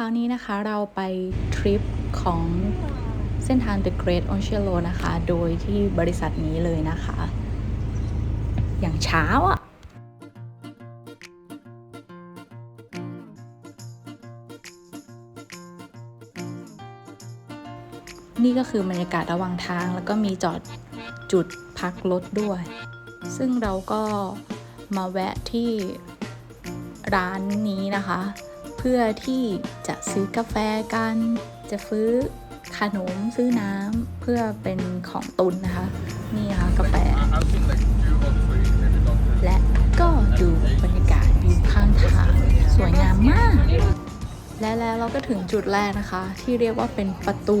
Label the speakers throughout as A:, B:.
A: คราวนี้นะคะเราไปทริปของเส้นทาง The Great Ocean Road นะคะ โดยที่บริษัทนี้เลยนะคะ อย่างเช้าอะนี่ก็คือบรรยากาศระหว่างทางแล้วก็มีจอดจุดพักรถด้วย ซึ่งเราก็มาแวะที่ร้านนี้นะคะ เพื่อที่จะซื้อกาแฟกัน จะซื้อขนมซื้อน้ำเพื่อเป็นของตุนนะคะ นี่นะคะกาแฟ และก็ดูบรรยากาศวิวข้างทางสวยงามมาก และแล้วเราก็ถึงจุดแรกนะคะ ที่เรียกว่าเป็นประตู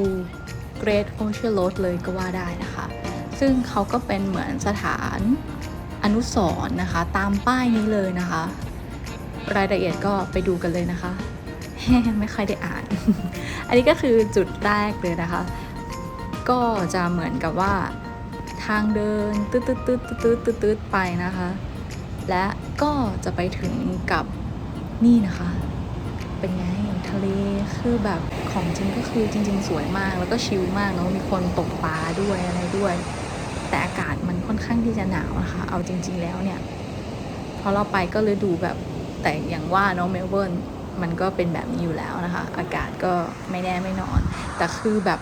A: Great Ocean Road เลยก็ว่าได้นะคะ ซึ่งเขาก็เป็นเหมือนสถานอนุสรณ์นะคะ ตามป้ายนี้เลยนะคะ รายละเอียดก็ไปดูกันเลยนะคะ ไม่ค่อยได้อ่าน อันนี้ก็คือจุดแรกเลยนะคะ ก็จะเหมือนกับว่าทางเดินตืดตืดตืดตืดตืดไปนะคะ และก็จะไปถึงกับนี่นะคะ เป็นไงทะเลคือแบบของจริงก็คือจริง ๆ สวยมากแล้วก็ชิลมากเนาะมีคนตกปลาด้วยอะไรด้วย แต่อากาศมันค่อนข้างที่จะหนาวนะคะ เอาจริง ๆ แล้วเนี่ยพอเราไปก็เลยดูแบบ แต่อย่างว่าเนาะเมลเบิร์นมันก็เป็นแบบนี้อยู่แล้วนะคะ อากาศก็ไม่แน่ไม่นอน แต่คือแบบ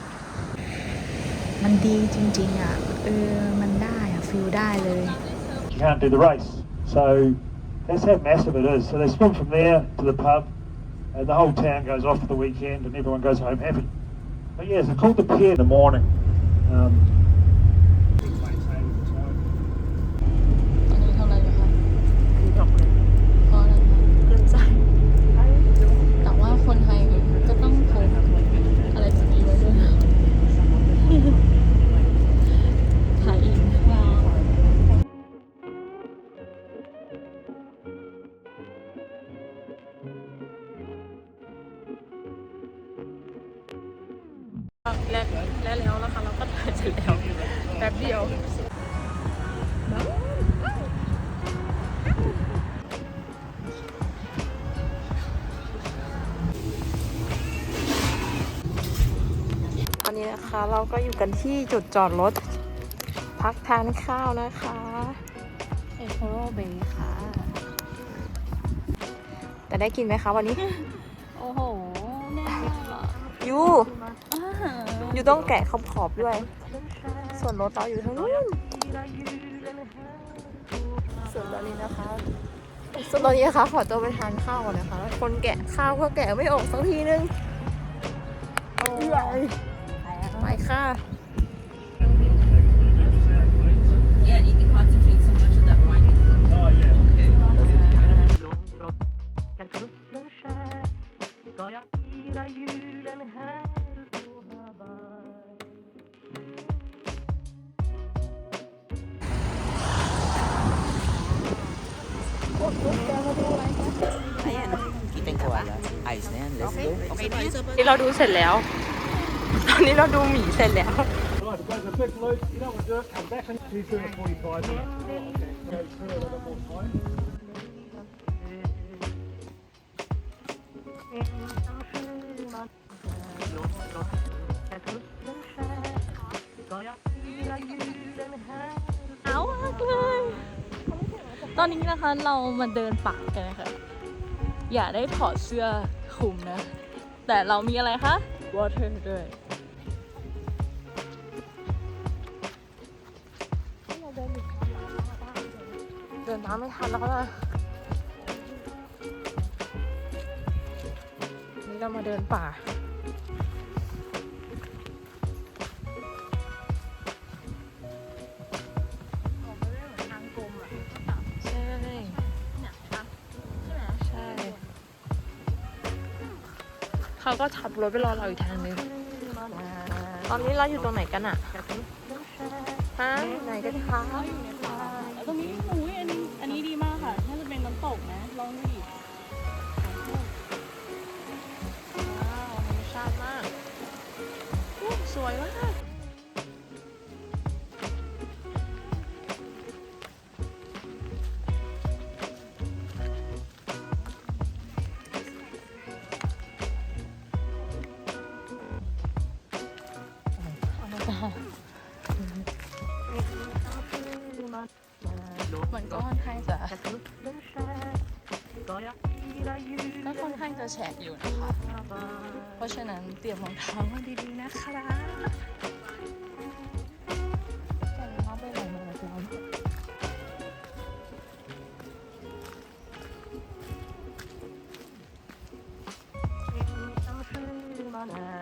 A: มันดีจริงๆอะเออมันได้อะฟิลได้เลย
B: you can't do the race. So that's how massive it is. So they swim from there to the pub, and the whole town goes off for the weekend, and everyone goes home happy. But yeah, it's called the pier in the morning. Um,
A: นนี้นะ
C: คะ เราก็อยู่กันที่จุดจอดรถ พักทานข้าวนะคะ
A: เอโคโรเบย์ค่ะ
C: แต่ได้กินไหมคะวันนี้
A: โอ้โหแน่นอนเหรอ
C: ยู
A: อ่า
C: ยูต้องแกะขอบขอบๆด้วย ส่วนรถเราอยู่ทางนู้นส่วนตอนนี้นะคะส่วนตอนนี้นะคะขอตัวไปทานข้าวก่อนนะคะ คนแกะข้าวก็แกะไม่ออกสักทีนึง ไปค่ะ
D: Yeah, you can concentrate so much of that wine.
B: oh yeah.
E: Kita koala. Iceland, let's go.
C: นี่เราดูเสร็จแล้ว ตอนนี้เราดูหมีเสร็จแล้ว
B: Right, it goes a bit loose. You don't want to do it. Come back in. She's doing a 45 minutes. Go through a little more time.
A: หนาวมากเลย ตอนนี้นะคะเรามาเดินป่ากันนะคะ อย่าได้ถอดเสื้อคลุมนะ แต่เรามีอะไรคะ water ด้วย
C: นน้ำไม่ทันแล้วนะนี่เรามาเดินป่า ใช่ ใช่ เขาก็ขับรถไปรอเราอีกทางนึง ตอนนี้เราอยู่ตรงไหนกันอะฮะไหนกันคะ
A: มันก็ค่อนข้างจะก็ค่อนข้างจะแฉะอยู่นะคะ เพราะฉะนั้นเตรียมรองเท้ามาดีๆนะคะมา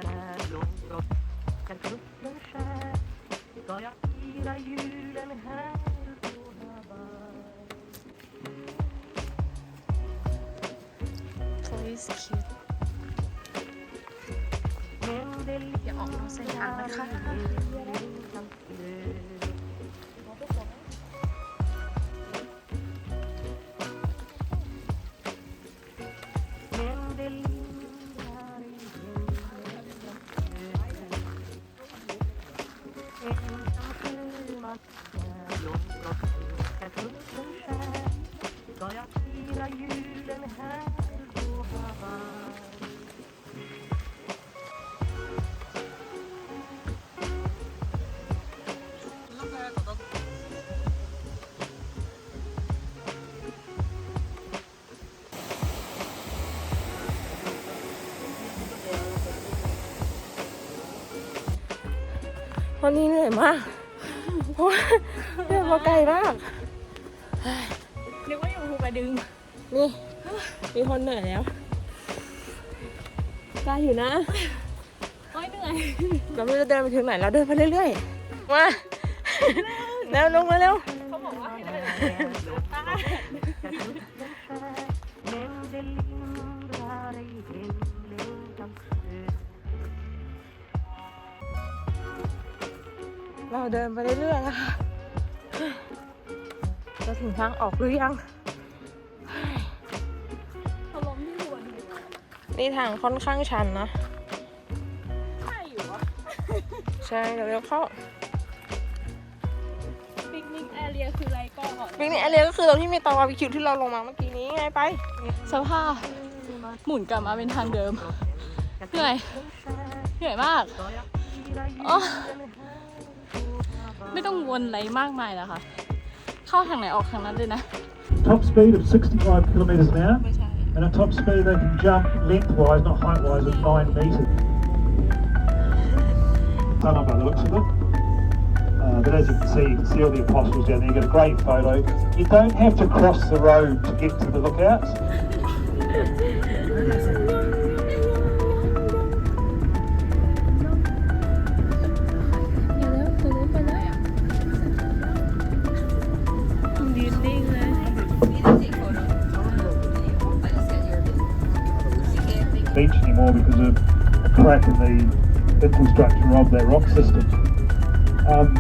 A: อย่าออกนอกเส้นทางนะคะ
C: วันนี้เหนื่อยมากเพราะว่าเดินมาไกลมาก
A: นึกว่าอยู่ภูกระดึง
C: นี่ มีคนเหนื่อยแล้วได้อยู่นะ
A: โอ้ยเหนื่อย
C: เราไม่รู้จะเดินไปถึงไหนเราเดินไปเรื่อยๆมาแล้วลงมาเร็ว
A: เขาบอกว่าให้เดิน
C: เรา เดินไปเรื่อยๆนะคะ จะถึงทางออกหรือยัง
A: เขาล้มที่หัวหนู
C: นี่ทางค่อนข้างชันนะ
A: ใช่อยู่วะ
C: ใช่เดี๋ยวเร็วเข้า
A: ปิกนิกแอเรียคืออะไรก่อน
C: ปิกนิกแอเรียก็คือตรงที่มีเตาบาร์บีคิวที่เราลงมาเมื่อกี้นี้ไงไป
A: สภาพหมุนกลับมาเป็นทางเดิม เหนื่อย เหนื่อยมากอ๋อ ไม่ต้องวนอะไรมากมายแล้วค่ะ เข้าทางไหนออกทางนั้นเลยนะ
B: Top speed of 65 kilometres an hour. And at top speed, they can jump lengthwise, not height-wise, of 9 metres. Tunnel by the looks of it. Uh, but as you can see, you can see all the apostles down there. You get a great photo. You don't have to cross the road to get to the lookouts. Because of a crack in the infrastructure of their rock system. Um,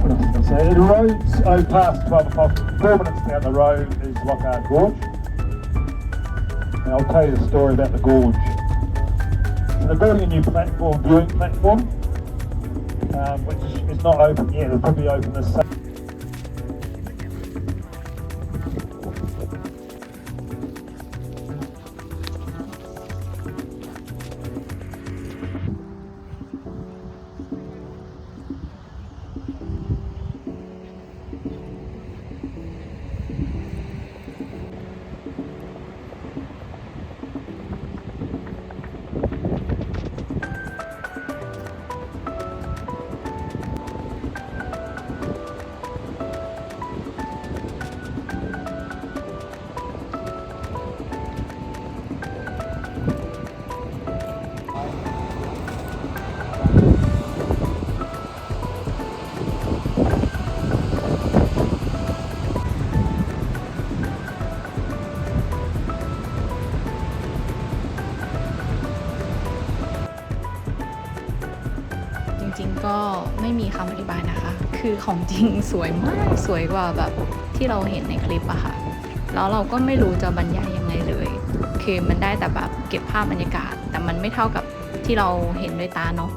B: what else can I say? The roads over past 12 o'clock, four minutes down the road is Lockhart Gorge. I'll tell you the story about the gorge. So they're building a new platform, viewing platform, um, which is not open yet. It'll probably open this summer.
A: ริง ๆ ก็ไม่มีคำอธิบายนะคะ คือของจริงสวยมากสวยกว่าแบบที่เราเห็นในคลิปอะค่ะ แล้วเราก็ไม่รู้จะบรรยายยังไงเลย คือมันได้แต่แบบเก็บภาพบรรยากาศ แต่มันไม่เท่ากับที่เราเห็นด้วยตาเนาะ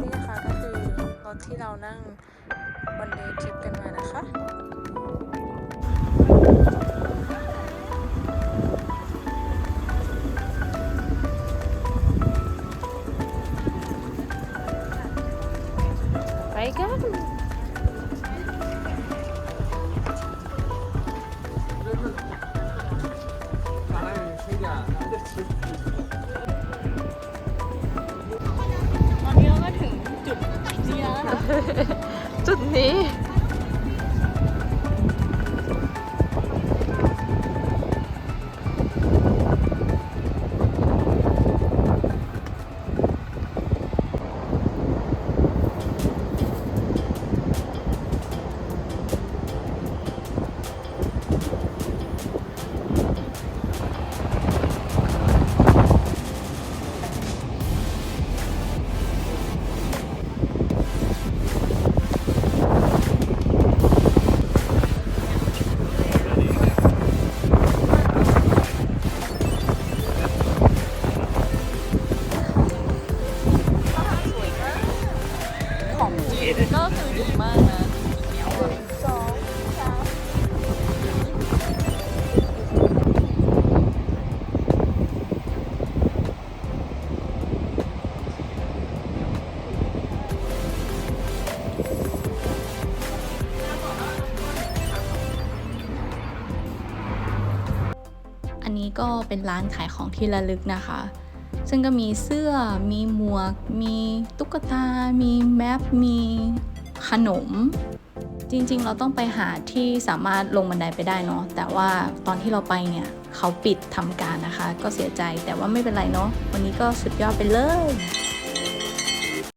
C: นี่ค่ะก็คือรถที่เรานั่ง จุด ก็คือดีมากนะ
A: อันนี้ก็เป็นร้านขายของที่ระลึกนะคะ ซึ่งก็มีเสื้อ มีหมวก มีตุ๊กตา มีแมป มีขนม จริงๆ เราต้องไปหาที่สามารถลงบันไดไปได้เนาะ แต่ว่าตอนที่เราไปเนี่ย เขาปิดทำการนะคะ ก็เสียใจแต่ว่าไม่เป็นไรเนาะ วันนี้ก็สุดยอดไปเลย